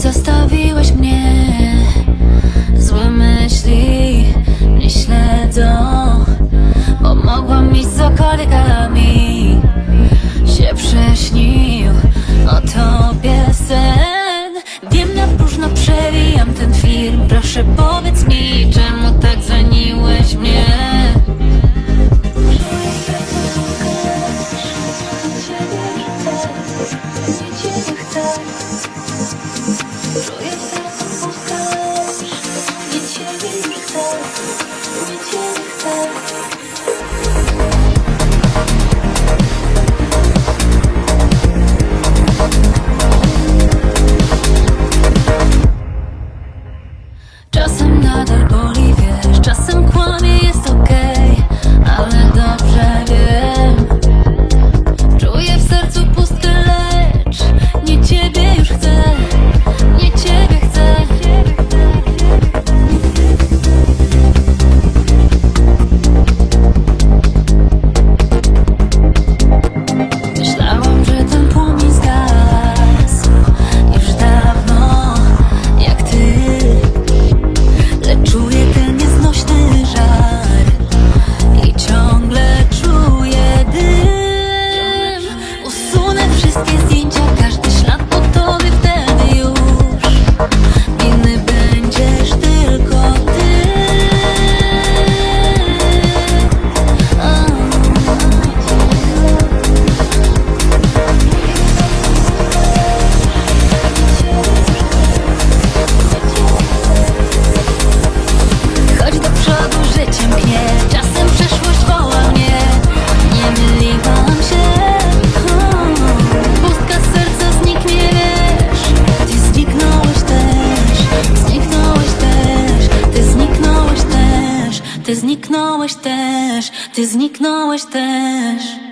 Zostawiłeś mnie. Złe myśli mnie śledzą. Bo mogłam mieć cokolwiek, ale mi Się prześnił o tobie sen. Wiem na próżno przewijam ten film. Proszę powiedz mi, czemu tak zraniłeś mnie? Thank Czasem nadal boli, wiesz Czasem kłamie, życie Czasem przeszłość woła mnie. Nie myliłam się. Pustka serca zniknie, wiesz. Ty zniknąłeś też. Zniknąłeś też. Ty zniknąłeś też. Ty zniknąłeś też. Ty zniknąłeś też